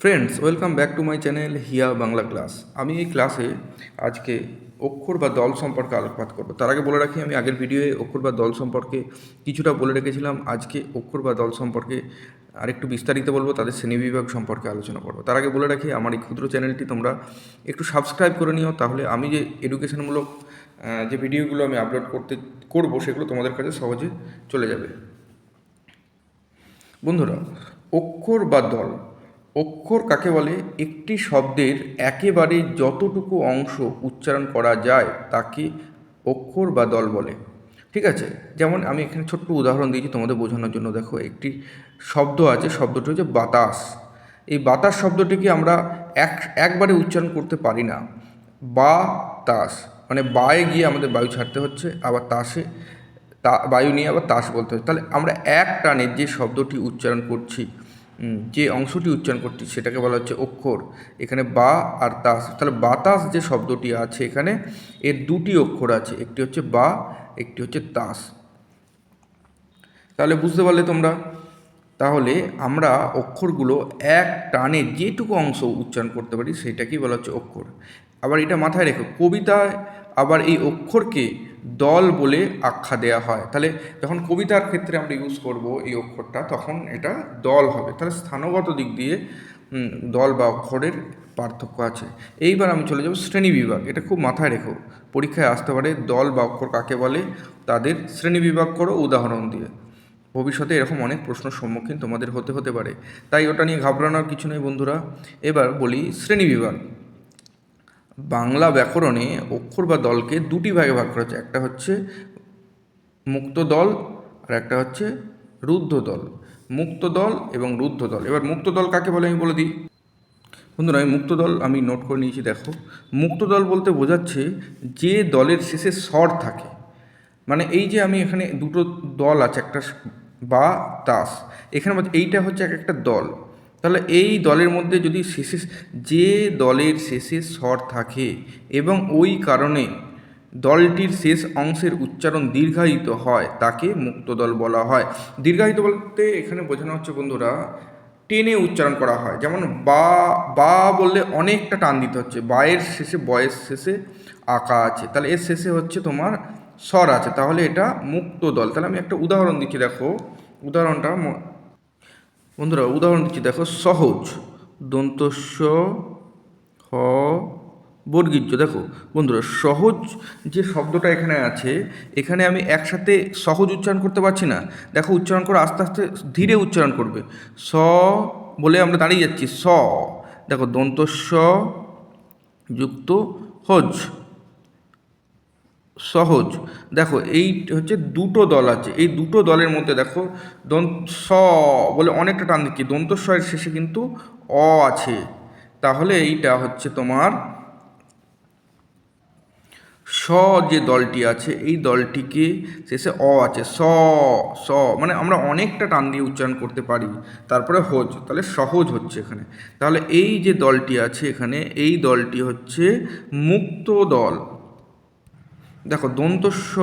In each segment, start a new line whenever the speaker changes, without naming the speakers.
Friends welcome back to my channel Hiya Bangla class আমি এই ক্লাসে আজকে অক্ষর বা দল সম্পর্কে আলোকপাত করব। তার আগে বলে রাখি, আমি আগের ভিডিওয়ে অক্ষর বা দল সম্পর্কে কিছুটা বলে রেখেছিলাম। আজকে অক্ষর বা দল সম্পর্কে আরেকটু বিস্তারিত বলব, তাদের শ্রেণীবিভাগ সম্পর্কে আলোচনা করব। তার আগে বলে রাখি, আমার এই ক্ষুদ্র চ্যানেলটি তোমরা একটু সাবস্ক্রাইব করে নিও, তাহলে আমি যে এডুকেশনমূলক যে ভিডিওগুলো আমি আপলোড করতে, করব, সেগুলো তোমাদের কাছে সহজে চলে যাবে। বন্ধুরা, অক্ষর বা দল অক্ষর কাকে বলে? একটি শব্দের একেবারে যতটুকু অংশ উচ্চারণ করা যায় তাকে অক্ষর বা দল বলে। ঠিক আছে? যেমন আমি এখানে ছোট্ট উদাহরণ দিয়েছি তোমাদের বোঝানোর জন্য। দেখো, একটি শব্দ আছে, শব্দটি হচ্ছে বাতাস। এই বাতাস শব্দটিকে আমরা এক, একবারে উচ্চারণ করতে পারি না। বা তাস মানে বায়ে গিয়ে আমাদের বায়ু ছাড়তে হচ্ছে, আবার তাসে, তা, বায়ু নিয়ে আবার তাস বলতে হচ্ছে। তাহলে আমরা এক টানে যে শব্দটি উচ্চারণ করছি যে অংশটি উচ্চারণ করছি সেটাকে বলা হচ্ছে অক্ষর। এখানে বা আর তাস, তাহলে বাতাস যে শব্দটি আছে এখানে, এর দুটি অক্ষর আছে, একটি হচ্ছে বা, একটি হচ্ছে তাস। তাহলে বুঝতে পারলে তোমরা? তাহলে আমরা অক্ষরগুলো এক টানে যেটুকু অংশ উচ্চারণ করতে পারি, সেটাকেই বলা হচ্ছে অক্ষর। আবার এটা মাথায় রেখো, কবিতায় আবার এই অক্ষরকে দল বলে আখ্যা দেওয়া হয়। তাহলে যখন কবিতার ক্ষেত্রে আমরা ইউজ করব এই অক্ষরটা, তখন এটা দল হবে। তাহলে স্থানগত দিক দিয়ে দল বা অক্ষরের পার্থক্য আছে। এইবার আমি চলে যাব শ্রেণি বিভাগ। এটা খুব মাথায় রেখো। পরীক্ষায় আসতে পারে দল বা অক্ষর কাকে বলে, তাদের শ্রেণি বিভাগ করো, উদাহরণ দিয়ে। ভবিষ্যতে এরকম অনেক প্রশ্নের সম্মুখীন তোমাদের হতে হতে পারে। তাই ওটা নিয়ে ঘাবড়ানোর কিছু নেই বন্ধুরা। এবার বলি শ্রেণীবিভাগ বাংলা ব্যাকরণে অক্ষর বা দলকে দুটি ভাগে ভাগ করা হচ্ছে। একটা হচ্ছে মুক্ত দল আর একটা হচ্ছে রুদ্ধ দল। মুক্ত দল এবং রুদ্ধ দল। এবার মুক্ত দল কাকে বলে আমি বলে দিই? বন্ধুরা, আমি মুক্ত দল, আমি নোট করে নিয়েছি, দেখো। মুক্ত দল বলতে বোঝাচ্ছে যে দলের শেষে স্বর থাকে। মানে এই যে আমি এখানে দুটো দল আছে, একটা বা, তাস। এখানে এইটা হচ্ছে এক একটা দল। তাহলে এই দলের মধ্যে যদি শেষে যে দলের শেষে স্বর থাকে এবং ওই কারণে দলটির শেষ অংশের উচ্চারণ দীর্ঘায়িত হয়, তাকে মুক্ত দল বলা হয়। দীর্ঘায়িত বলতে এখানে বোঝানো হচ্ছে, বন্ধুরা, টেনে উচ্চারণ করা হয়। যেমন বা বা বললে অনেকটা টান দিতে হচ্ছে। বায়ের শেষে, বয়ের শেষে আঁকা আছে। তাহলে এর শেষে হচ্ছে তোমার স্বর আছে। তাহলে এটা মুক্ত দল। তাহলে আমি একটা উদাহরণ দিচ্ছি, দেখো। উদাহরণটা বন্ধুরা, উদাহরণ দিচ্ছি। দেখো, সহজ, দন্তস্ব হ, বর্গীর্য। দেখো, বন্ধুরা, সহজ যে শব্দটা এখানে আছে, এখানে আমি একসাথে সহজ উচ্চারণ করতে পারছি না। দেখো, উচ্চারণ করে আস্তে আস্তে ধীরে উচ্চারণ করবে। স বলে আমরা দাঁড়িয়ে যাচ্ছি, স। দেখো, দন্তস্ব যুক্ত হজ। সহজ। দেখো, এই হচ্ছে দুটো দল আছে। এই দুটো দলের মধ্যে দেখো, দন্ত স বলে অনেকটা টান দিচ্ছি। দন্তস্বয়ের শেষে কিন্তু অ আছে। তাহলে এইটা হচ্ছে তোমার স যে দলটি আছে, এই দলটিকে শেষে অ আছে। স স মানে আমরা অনেকটা টান দিয়ে উচ্চারণ করতে পারি। তারপরে হোজ, তাহলে সহজ হচ্ছে এখানে। তাহলে এই যে দলটি আছে এখানে, এই দলটি হচ্ছে মুক্ত দল। দেখো দন্তস্ব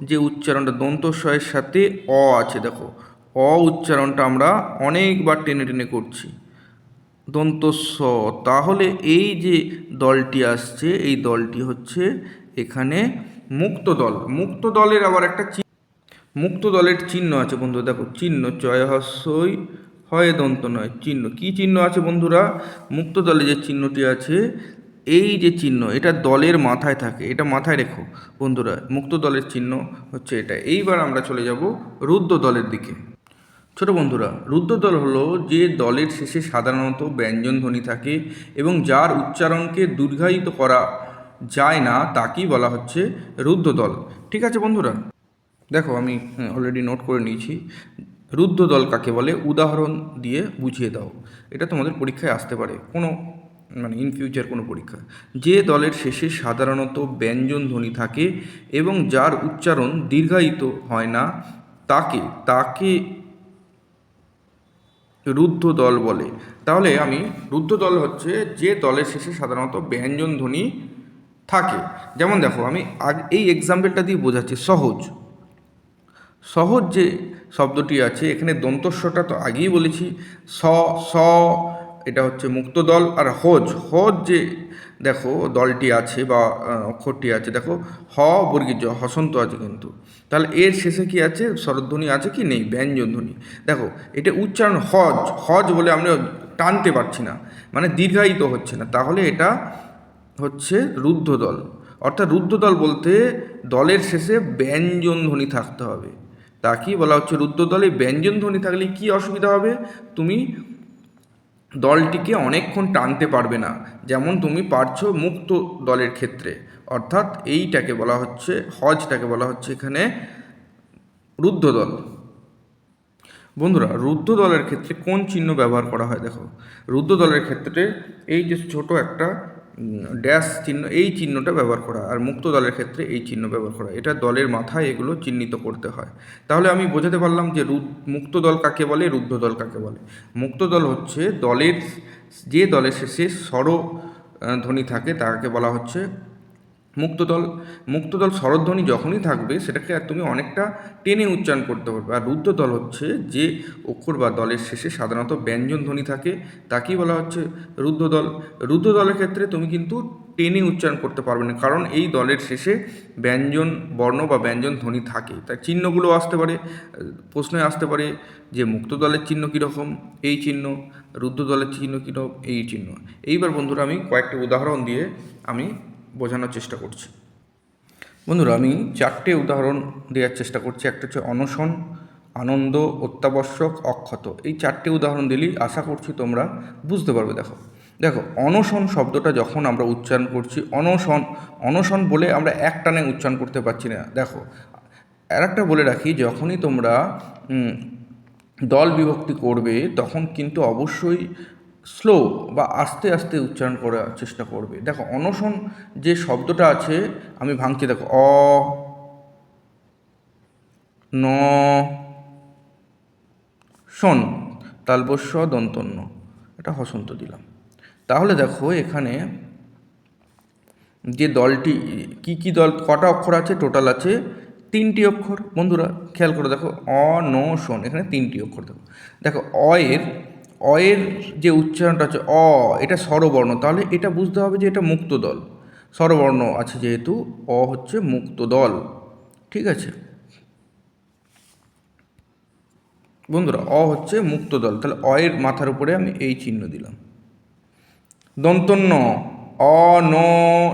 যে উচ্চারণটা, দন্তস্বয়ের সাথে অ আছে, দেখো। অ উচ্চারণটা আমরা অনেকবার টেনে টেনে করছি। দন্তস্ব, তাহলে এই যে দলটি আসছে, এই দলটি হচ্ছে এখানে মুক্ত দল। মুক্ত দলের আবার একটা মুক্ত দলের চিহ্ন আছে বন্ধু দেখো, চিহ্ন চয় হস্যই, হয় দন্ত নয়, চিহ্ন। কি চিহ্ন আছে বন্ধুরা? মুক্ত দলে যে চিহ্নটি আছে এই যে চিহ্ন, এটা দলের মাথায় থাকে, এটা মাথায় রেখো বন্ধুরা, মুক্ত দলের চিহ্ন হচ্ছে এটা। এইবার আমরা চলে যাব রুদ্র দলের দিকে। ছোট বন্ধুরা রুদ্র দল হলো যে দলের শেষে সাধারণত ব্যঞ্জন ধ্বনি থাকে এবং যার উচ্চারণকে দীর্ঘায়িত করা যায় না, তাকেই বলা হচ্ছে রুদ্র দল। ঠিক আছে বন্ধুরা? দেখো, আমি অলরেডি নোট করে নিয়েছি। রুদ্র দল কাকে বলে? উদাহরণ দিয়ে বুঝিয়ে দাও। এটা তোমাদের পরীক্ষায় আসতে পারে। কোনো মানে ইন ফিউচার কোনো পরীক্ষা। যে দলের শেষে সাধারণত ব্যঞ্জন ধ্বনি থাকে এবং যার উচ্চারণ দীর্ঘায়িত হয় না, তাকে তাকে রুদ্ধ দল বলে। তাহলে আমি রুদ্ধ দল হচ্ছে যে দলের শেষে সাধারণত ব্যঞ্জন ধ্বনি থাকে। যেমন দেখো, আমি এই এক্সাম্পলটা দিয়ে বোঝাচ্ছি। সহজ। সহজ যে শব্দটি আছে, এখানে দন্তস্বটা তো আগেই বলেছি। স স এটা হচ্ছে মুক্ত দল আর হজ। হজ যে, দেখো, দলটি আছে বা অক্ষরটি আছে, দেখো, হ বর্গীর জ হসন্ত আছে কিন্তু। তাহলে এর শেষে কি আছে? স্বরধ্বনি আছে কি? নেই ব্যঞ্জন ধ্বনি দেখো, এটা উচ্চারণ হজ। হজ বলে আমরা টানতে পারছি না মানে দীর্ঘায়িত হচ্ছে না। তাহলে এটা হচ্ছে রুদ্ধ দল। অর্থাৎ রুদ্ধ দল বলতে দলের শেষে ব্যঞ্জন ধ্বনি থাকতে হবে। তা কি বলা হচ্ছে? রুদ্ধ দলে ব্যঞ্জন ধ্বনি থাকলে কি অসুবিধা হবে? তুমি দলটিকে অনেকক্ষণ টানতে পারবে না। যেমন তুমি পারছ মুক্ত দলের ক্ষেত্রে। অর্থাৎ এইটাকে বলা হচ্ছে, হজটাকে বলা হচ্ছে এখানে রুদ্ধ দল। বন্ধুরা, রুদ্ধ দলের ক্ষেত্রে কোন চিহ্ন ব্যবহার করা হয়? দেখো, রুদ্ধ দলের ক্ষেত্রে এই যে ছোট একটা ড্যাশ চিহ্ন, এই চিহ্নটা ব্যবহার করা, আর মুক্ত দলের ক্ষেত্রে এই চিহ্ন ব্যবহার করা। এটা দলের মাথায় এগুলো চিহ্নিত করতে হয়। তাহলে আমি বোঝাতে পারলাম যে রুদ, মুক্ত দল কাকে বলে, রুদ্ধ দল কাকে বলে? মুক্ত দল হচ্ছে দলের, যে দলের শেষে স্বর ধ্বনি থাকে, তাকে বলা হচ্ছে মুক্তদল মুক্তদল স্বরধ্বনি যখনই থাকবে, সেটাকে আর তুমি অনেকটা টেনে উচ্চারণ করতে পারবে। আর রুদ্ধদল হচ্ছে যে অক্ষর বা দলের শেষে সাধারণত ব্যঞ্জন ধ্বনি থাকে, তাকেই বলা হচ্ছে রুদ্ধদল। রুদ্ধদলের ক্ষেত্রে তুমি কিন্তু টেনে উচ্চারণ করতে পারবে না, কারণ এই দলের শেষে ব্যঞ্জন, বর্ণ বা ব্যঞ্জন ধ্বনি থাকে। তার চিহ্নগুলো আসতে পারে প্রশ্নে আসতে পারে যে মুক্ত দলের চিহ্ন কীরকম, এই চিহ্ন রুদ্ধ দলের চিহ্ন কীরকম, এই চিহ্ন। এইবার বন্ধুরা আমি কয়েকটি উদাহরণ দিয়ে আমি বোঝানোর চেষ্টা করছি। বন্ধুরা, আমি চারটে উদাহরণ দেওয়ার চেষ্টা করছি। একটা হচ্ছে অনশন, আনন্দ, অত্যাবশ্যক, অক্ষত। এই চারটে উদাহরণ দিলেই আশা করছি তোমরা বুঝতে পারবে। দেখো দেখো, অনশন শব্দটা যখন আমরা উচ্চারণ করছি, অনশন অনশন বলে আমরা এক টানে উচ্চারণ করতে পারছি না। দেখো, আর একটা বলে রাখি, যখনই তোমরা দল বিভক্তি করবে, তখন কিন্তু অবশ্যই স্লো বা আস্তে আস্তে উচ্চারণ করার চেষ্টা করবে। দেখো, অনশন যে শব্দটা আছে, আমি ভাঙছি, দেখো, অ, ন, শোন, তালবস্য দন্তন্য, এটা হসন্ত দিলাম। তাহলে দেখো, এখানে যে দলটি, কি কি দল, কটা অক্ষর আছে টোটাল আছে, তিনটি অক্ষর। বন্ধুরা, খেয়াল করে, দেখো, অ, ন, শোন, এখানে তিনটি অক্ষর দেখো। দেখো, অ এর অ এর যে উচ্চারণটা আছে, অ, এটা স্বরবর্ণ। তাহলে এটা বুঝতে হবে যে এটা মুক্ত দল স্বরবর্ণ আছে যেহেতু, অ হচ্ছে মুক্ত দল ঠিক আছে? বন্ধুরা, অ হচ্ছে মুক্ত দল তাহলে অ এর মাথার উপরে আমি এই চিহ্ন দিলাম। দন্তন্য, অ, ন,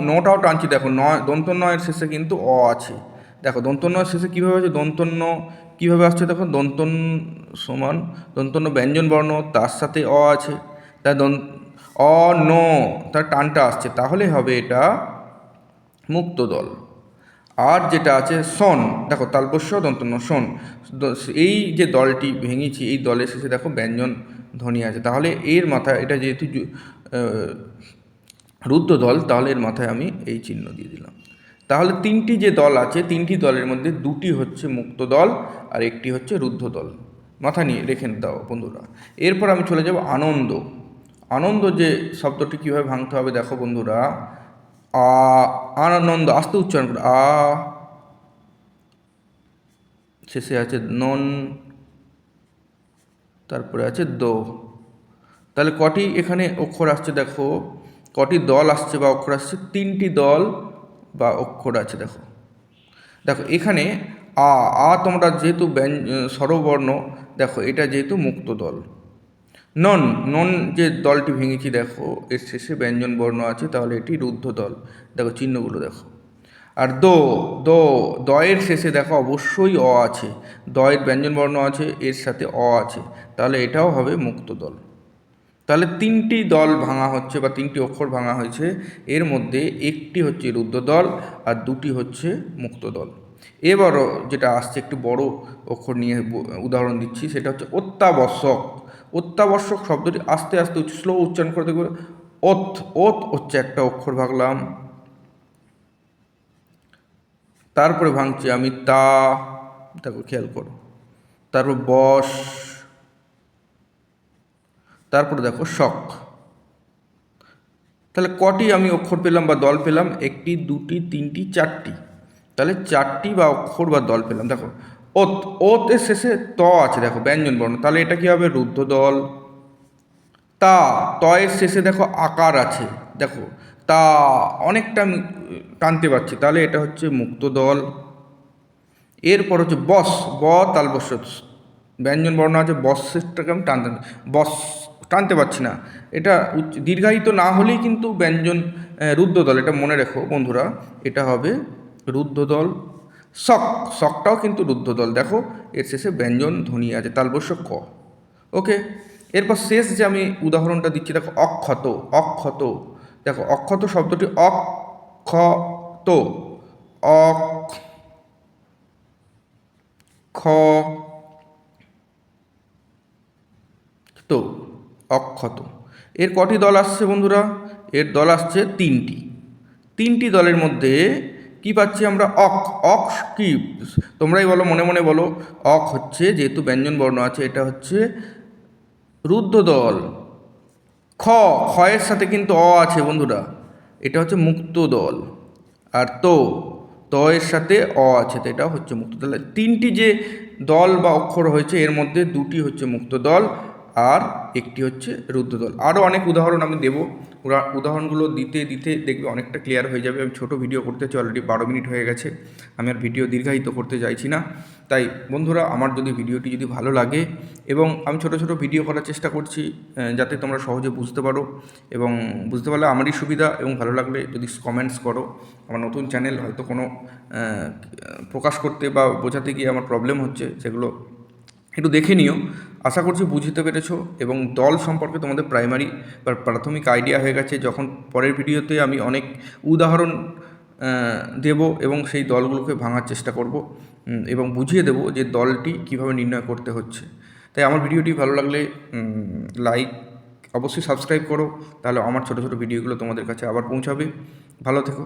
নটাও টানছি, দেখো, নয় দন্তন্য এর শেষে কিন্তু অ আছে। দেখো দন্তন্য শেষে কীভাবে আছে দন্তন্য কীভাবে আসছে? দেখো, দন্তন সমান, দন্তন্য ব্যঞ্জন বর্ণ, তার সাথে অ আছে। তাই দন, অ, ন, তার টানটা আসছে। তাহলে হবে এটা মুক্ত দল। আর যেটা আছে, সন, দেখো, তালবস্য, দন্তন্য সন। এই যে দলটি ভেঙেছি, এই দলের শেষে দেখো ব্যঞ্জন ধ্বনি আছে। তাহলে এর মাথায়, এটা যেহেতু রুদ্র দল, তাহলে এর মাথায় আমি এই চিহ্ন দিয়ে দিলাম। তাহলে তিনটি যে দল আছে, তিনটি দলের মধ্যে দুটি হচ্ছে মুক্ত দল আর একটি হচ্ছে রুদ্ধ দল। মাথা নিয়ে রেখে দাও বন্ধুরা। এরপর আমি চলে যাব আনন্দ। আনন্দ যে শব্দটি কীভাবে ভাঙতে হবে দেখো বন্ধুরা। আ, আনন্দ, আস্তে উচ্চারণ করে। আ, শেষে আছে নন, তারপরে আছে দো। তাহলে কটি এখানে অক্ষর আসছে দেখো? কটি দল আসছে বা অক্ষর আসছে? তিনটি দল বা অক্ষর আছে, দেখো। দেখো, এখানে আ আ তোমরা যেহেতু ব্যঞ্জ স্বরবর্ণ, দেখো, এটা যেহেতু মুক্ত দল। নন নন যে দলটি ভেঙেছি, দেখো, এর শেষে ব্যঞ্জন বর্ণ আছে, তাহলে এটি রুদ্ধ দল। দেখো, চিহ্নগুলো দেখো। আর দো দো, দয়ের শেষে দেখো, অবশ্যই অ আছে। দয়ের ব্যঞ্জন বর্ণ আছে, এর সাথে অ আছে। তাহলে এটাও হবে মুক্ত দল। তাহলে তিনটি দল ভাঙা হচ্ছে বা তিনটি অক্ষর ভাঙা হয়েছে। এর মধ্যে একটি হচ্ছে রুদ্র দল আর দুটি হচ্ছে মুক্ত দল। এবারও যেটা আসছে, একটু বড় অক্ষর নিয়ে উদাহরণ দিচ্ছি, সেটা হচ্ছে অত্যাবশ্যক। অত্যাবশ্যক শব্দটি আস্তে আস্তে স্লো উচ্চারণ করতে করে ওত ওত হচ্ছে একটা অক্ষর ভাগলাম তারপরে ভাঙছি আমি তা, দেখো খেয়াল করো। তারপর বস তারপরে দেখো শক তাহলে কটি আমি অক্ষর পেলাম বা দল পেলাম? একটি, দুটি, তিনটি, চারটি। তাহলে চারটি বা অক্ষর বা দল পেলাম। দেখো, ওত ওত ওতের শেষে ত আছে, দেখো, ব্যঞ্জন বর্ণ। তাহলে এটা কি হবে? রুদ্ধ দল। তা তয়ের শেষে দেখো আকার আছে। দেখো, তা অনেকটা আমি টানতে পারছি। তাহলে এটা হচ্ছে মুক্ত দল। এরপর হচ্ছে বস। ব তালবস্য ব্যঞ্জন বর্ণ আছে। বসেরটাকে আমি টানতে বস। টানতে পারছি না। এটা দীর্ঘায়িত না হলেই কিন্তু ব্যঞ্জন আহ, রুদ্রদল এটা মনে রেখো বন্ধুরা এটা হবে রুদ্রদল শক শকটাও কিন্তু রুদ্রদল দেখো এর শেষে ব্যঞ্জন ধ্বনি আছে তালবস্য ক। ওকে এরপর শেষ যে আমি উদাহরণটা দিচ্ছি দেখো অক্ষত অক্ষত। দেখো অক্ষত শব্দটি অক্ষত অক খ তো অক্ষত। এর কটি দল আসছে বন্ধুরা? এর দল আসছে তিনটি। তিনটি দলের মধ্যে কি পাচ্ছি আমরা? অক। অক কি? তোমরাই বলো, মনে মনে বলো। অক হচ্ছে যেহেতু ব্যঞ্জন বর্ণ আছে, এটা হচ্ছে রুদ্র দল। খ। খয়ের সাথে কিন্তু অ আছে বন্ধুরা। এটা হচ্ছে মুক্ত দল। আর তো। ত এর সাথে অ আছে, তো এটা হচ্ছে মুক্ত দল। তিনটি যে দল বা অক্ষর হয়েছে, এর মধ্যে দুটি হচ্ছে মুক্ত দল। আর একটি হচ্ছে রুদ্রদল আরও অনেক উদাহরণ আমি দেবো। উদাহরণগুলো দিতে দিতে দেখবে অনেকটা ক্লিয়ার হয়ে যাবে। আমি ছোটো ভিডিও করতে চাই অলরেডি বারো মিনিট হয়ে গেছে। আমি আর ভিডিও দীর্ঘায়িত করতে চাইছি না। তাই বন্ধুরা, আমার যদি ভিডিওটি যদি ভালো লাগে এবং আমি ছোট ছোট ভিডিও করার চেষ্টা করছি যাতে তোমরা সহজে বুঝতে পারো এবং বুঝতে পারলে আমারই সুবিধা এবং ভালো লাগলে যদি কমেন্টস করো। আমার নতুন চ্যানেল হয়তো কোনো প্রকাশ করতে বা বোঝাতে গিয়ে আমার প্রবলেম হচ্ছে, সেগুলো একটু দেখে নিও। আশা করছি বুঝতে পেরেছ এবং দল সম্পর্কে তোমাদের প্রাইমারি বা প্রাথমিক আইডিয়া হয়ে গেছে। যখন পরের ভিডিওতে আমি অনেক উদাহরণ দেব এবং সেই দলগুলোকে ভাঙার চেষ্টা করব এবং বুঝিয়ে দেব যে দলটি কীভাবে নির্ণয় করতে হচ্ছে। তাই আমার ভিডিওটি ভালো লাগলে লাইক অবশ্যই সাবস্ক্রাইব করো। তাহলে আমার ছোটো ছোটো ভিডিওগুলো তোমাদের কাছে আবার পৌঁছাবে। ভালো থেকো।